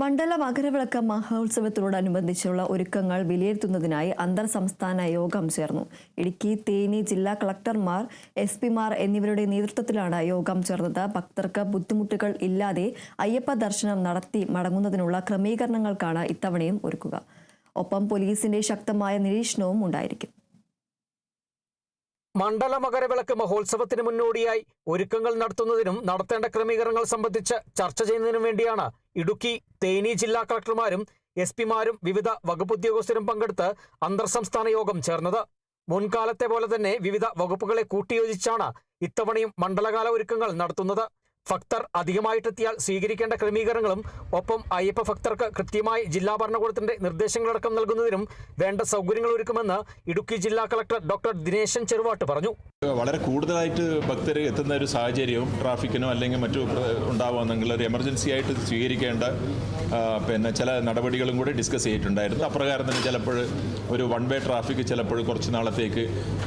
മണ്ഡല മകരവിളക്ക് മഹോത്സവത്തിനോടനുബന്ധിച്ചുള്ള ഒരുക്കങ്ങൾ വിലയിരുത്തുന്നതിനായി അന്തർ സംസ്ഥാന യോഗം ചേർന്നു. ഇടുക്കി തേനി ജില്ലാ കളക്ടർമാർ എസ് പിമാർ എന്നിവരുടെ നേതൃത്വത്തിലാണ് യോഗം ചേർന്നത്. ഭക്തർക്ക് ബുദ്ധിമുട്ടുകൾ ഇല്ലാതെ അയ്യപ്പ ദർശനം നടത്തി മടങ്ങുന്നതിനുള്ള ക്രമീകരണങ്ങൾക്കാണ് ഇത്തവണയും ഒരുക്കുക. ഒപ്പം പോലീസിന്റെ ശക്തമായ നിരീക്ഷണവും ഉണ്ടായിരിക്കും. മണ്ഡല മകരവിളക്ക് മഹോത്സവത്തിന് മുന്നോടിയായി ഒരുക്കങ്ങൾ നടത്തുന്നതിനും നടത്തേണ്ട ക്രമീകരണങ്ങൾ സംബന്ധിച്ച് ചർച്ച ചെയ്യുന്നതിനും വേണ്ടിയാണ് ഇടുക്കി തേനി ജില്ലാ കളക്ടർമാരും എസ് പിമാരും വിവിധ വകുപ്പ് ഉദ്യോഗസ്ഥരും പങ്കെടുത്ത് അന്തർ സംസ്ഥാന യോഗം ചേർന്നത്. മുൻകാലത്തെ പോലെ തന്നെ വിവിധ വകുപ്പുകളെ കൂട്ടിയോജിച്ചാണ് ഇത്തവണയും മണ്ഡലകാല ഒരുക്കങ്ങൾ നടത്തുന്നത്. ഭക്തർ അധികമായിട്ടെത്തിയാൽ സ്വീകരിക്കേണ്ട ക്രമീകരണങ്ങളും ഒപ്പം അയ്യപ്പ ഭക്തർക്ക് കൃത്യമായി ജില്ലാ ഭരണകൂടത്തിന്റെ നിർദ്ദേശങ്ങളടക്കം നൽകുന്നതിനും വേണ്ട സൗകര്യങ്ങൾ ഒരുക്കുമെന്ന് ഇടുക്കി ജില്ലാ കളക്ടർ ഡോക്ടർ ദിനേശൻ ചെറുവാട്ട് പറഞ്ഞു. വളരെ കൂടുതലായിട്ട് ഭക്തർ എത്തുന്ന ഒരു സാഹചര്യവും ട്രാഫിക്കിനോ അല്ലെങ്കിൽ മറ്റു ഉണ്ടാവുക ഒരു എമർജൻസി ആയിട്ട് സ്വീകരിക്കേണ്ട പിന്നെ ചില നടപടികളും കൂടി ഡിസ്കസ് ചെയ്തിട്ടുണ്ടായിരുന്നു. അപ്രകാരം തന്നെ ചിലപ്പോൾ ഒരു വൺ വേ ട്രാഫിക് ചിലപ്പോൾ കുറച്ച് നാളത്തേക്ക്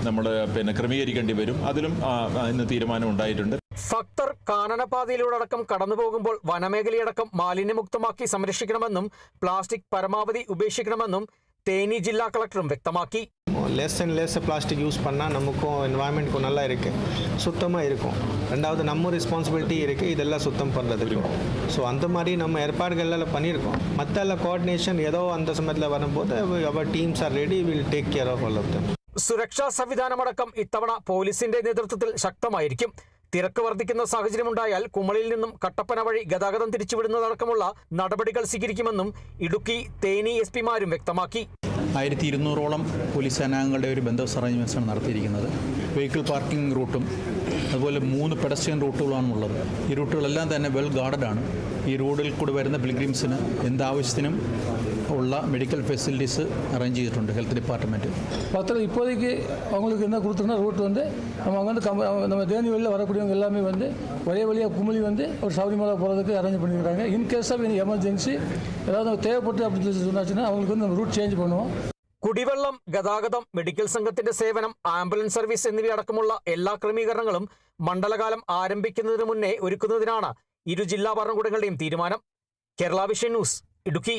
നമ്മൾ പിന്നെ ക്രമീകരിക്കേണ്ടി വരും. അതിലും ഇന്ന് തീരുമാനം ഉണ്ടായിട്ടുണ്ട്. ഭക്തർ കാനനപാതയിലൂടക്കം കടന്നു പോകുമ്പോൾ വനമേഖലയടക്കം മാലിന്യമുക്തമാക്കി സംരക്ഷിക്കണമെന്നും പ്ലാസ്റ്റിക് പരമാവധി ഉപേക്ഷിക്കണമെന്നും തേനി ജില്ലാ കളക്ടറും വ്യക്തമാക്കി less and less plastic use பண்ணால் நமக்கும் என்வாயன்மெண்ட்க்கும் நல்லா இருக்குது சுத்தமாக இருக்கும் ரெண்டாவது நம்ம ரெஸ்பான்சிபிலிட்டி இருக்குது இதெல்லாம் சுத்தம் பண்ணுறதுக்கு ஸோ அந்த மாதிரி நம்ம ஏற்பாடுகள் எல்லாம் பண்ணியிருக்கோம் மற்ற எல்லாம் கோஆர்டினேஷன் ஏதோ அந்த சமயத்தில் வரும்போது அவர் teams are ready will take care of all of them സുരക്ഷാ സംവിധാനമടക്കം ഇത്തവണ പോലീസിന്റെ നേതൃത്വത്തിൽ ശക്തമായിരിക്കും തിരക്ക് വർദ്ധിക്കുന്ന സാഹചര്യമുണ്ടായാൽ കുമളിയിൽ നിന്നും കട്ടപ്പന വഴി ഗതാഗതം തിരിച്ചുവിടുന്നതടക്കമുള്ള നടപടികൾ സ്വീകരിക്കുമെന്നും ഇടുക്കി തേനി എസ് പിമാരും വ്യക്തമാക്കി. ആയിരത്തി ഇരുന്നൂറോളം പോലീസ് സേനാംഗങ്ങളുടെ ഒരു ബന്ദോബസ്ത് ആണ് നടത്തിയിരിക്കുന്നത്. വെഹിക്കിൾ പാർക്കിംഗ് റൂട്ടും അതുപോലെ മൂന്ന് പെഡസ്ട്രിയൻ റൂട്ടുകളാണ് ഉള്ളത് ഈ റൂട്ടുകളെല്ലാം തന്നെ വെൽ ഗാർഡഡ് ആണ് ഈ റോഡിൽ കൂടി വരുന്ന പിൽഗ്രിംസിന് എന്താവശ്യത്തിനും ഉള്ള മെഡിക്കൽ ഫെസിലിറ്റീസ് അറേഞ്ച് ചെയ്തിട്ടുണ്ട് ഹെൽത്ത് ഡിപ്പാർട്ട്മെൻറ്റ് பக்கத்தில் இப்போதைக்கு அவங்களுக்கு என்ன கொடுத்துருந்தா ரூட் வந்து நம்ம அங்கேருந்து கம் நம்ம தேனி வழியில் வரக்கூடியவங்க எல்லாமே வந்து ஒரே வழியாக குமிழி வந்து ஒரு சபரிமலை போகிறதுக்கு அரேஞ்ச் பண்ணியிருக்காங்க இன் கேஸ் ஆஃப் எமர்ஜென்சி ஏதாவது தேவைப்பட்டு அப்படி சொல்லி சொன்னாச்சுன்னா அவங்களுக்கு வந்து நம்ம ரூட் சேஞ்ச் பண்ணுவோம் കുടിവെള്ളം ഗതാഗതം മെഡിക്കൽ സംഘത്തിന്റെ സേവനം ആംബുലൻസ് സർവീസ് എന്നിവയടക്കമുള്ള എല്ലാ ക്രമീകരണങ്ങളും മണ്ഡലകാലം ആരംഭിക്കുന്നതിന് മുന്നേ ഒരുക്കുന്നതിനാണ് ഇരു ജില്ലാ ഭരണകൂടങ്ങളുടെയും തീരുമാനം. Kerala Vision News Idukki.